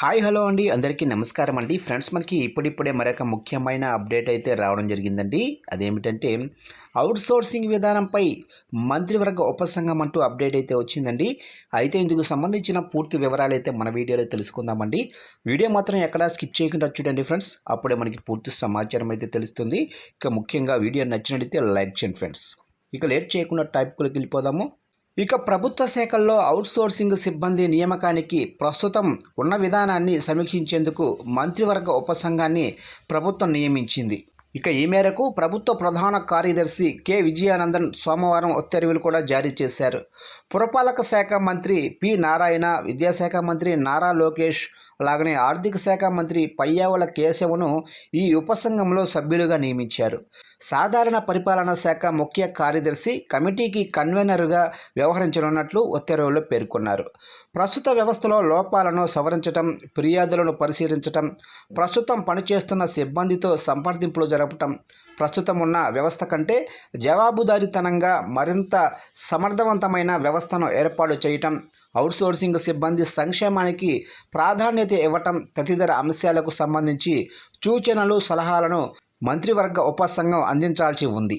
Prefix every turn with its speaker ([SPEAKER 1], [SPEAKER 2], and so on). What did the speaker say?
[SPEAKER 1] Hi hello అండి. అందరికీ నమస్కారం అండి. ఫ్రెండ్స్ మనకి ఇప్పుడిప్పుడే మరొక ముఖ్యమైన అప్డేట్ అయితే రావడం జరిగిందండి. అదేమిటంటే అవుట్ సోర్సింగ్ విధానంపై మంత్రివర్గ ఉపసంఘం అంటూ అప్డేట్ అయితే వచ్చిందండి. అయితే ఇందుకు సంబంధించిన పూర్తి వివరాలు అయితే మన వీడియోలో తెలుసుకుందామండి. వీడియో మాత్రం ఎక్కడా స్కిప్ చేయకుండా చూడండి ఫ్రెండ్స్. అప్పుడే మనకి పూర్తి సమాచారం అయితే తెలుస్తుంది. ఇక ముఖ్యంగా వీడియో నచ్చినట్లయితే లైక్ చేయండి ఫ్రెండ్స్. ఇక లేట్ చేయకుండా టాపిక్లోకి వెళ్ళిపోదాము. ఇక ప్రభుత్వ శాఖల్లో అవుట్సోర్సింగ్ సిబ్బంది నియామకానికి ప్రస్తుతం ఉన్న విధానాన్ని సమీక్షించేందుకు మంత్రివర్గ ఉపసంఘాన్ని ప్రభుత్వం నియమించింది. ఇక ఈ మేరకు ప్రభుత్వ ప్రధాన కార్యదర్శి కె. విజయానందన్ సోమవారం ఉత్తర్వులు కూడా జారీ చేశారు. పురపాలక శాఖ మంత్రి పి. నారాయణ విద్యాశాఖ మంత్రి నారా లోకేష్ అలాగనే ఆర్థిక శాఖ మంత్రి పయ్యావల కేశవును ఈ ఉపసంఘంలో సభ్యులుగా నియమించారు. సాధారణ పరిపాలనా శాఖ ముఖ్య కార్యదర్శి కమిటీకి కన్వీనర్గా వ్యవహరించనున్నట్లు ఉత్తర్వుల్లో పేర్కొన్నారు. ప్రస్తుత వ్యవస్థలో లోపాలను సవరించడం ఫిర్యాదులను పరిశీలించటం ప్రస్తుతం పనిచేస్తున్న సిబ్బందితో సంప్రదింపులు జరపటం ప్రస్తుతం ఉన్న వ్యవస్థ కంటే జవాబుదారీతనంగా మరింత సమర్థవంతమైన వ్యవస్థను ఏర్పాటు చేయటం అవుట్సోర్సింగ్ సిబ్బంది సంక్షేమానికి ప్రాధాన్యత ఇవ్వటం తదితర అంశాలకు సంబంధించి సూచనలు సలహాలను మంత్రివర్గ ఉపసంఘం అందించాల్సి ఉంది.